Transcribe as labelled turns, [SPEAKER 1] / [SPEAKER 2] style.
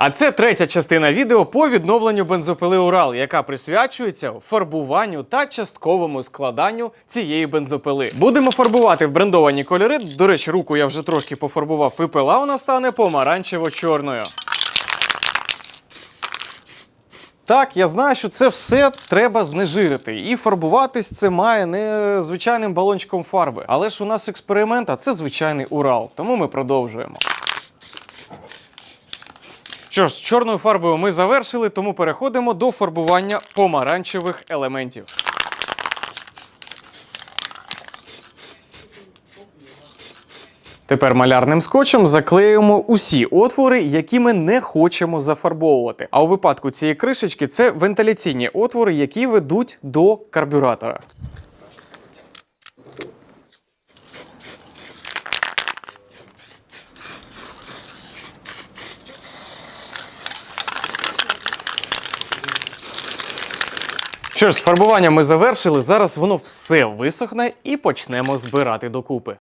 [SPEAKER 1] А це третя частина відео по відновленню бензопили Урал, яка присвячується фарбуванню та частковому складанню цієї бензопили. Будемо фарбувати в брендовані кольори. До речі, руку я вже трошки пофарбував, і пила вона стане помаранчево-чорною. Так, я знаю, що це все треба знежирити. І фарбуватись це має не звичайним балончиком фарби. Але ж у нас експеримент, а це звичайний Урал. Тому ми продовжуємо. Що ж, з чорною фарбою ми завершили, тому переходимо до фарбування помаранчевих елементів. Тепер малярним скотчем заклеюємо усі отвори, які ми не хочемо зафарбовувати. А у випадку цієї кришечки це вентиляційні отвори, які ведуть до карбюратора. Що ж, з фарбуванням ми завершили. Зараз воно все висохне і почнемо збирати докупи.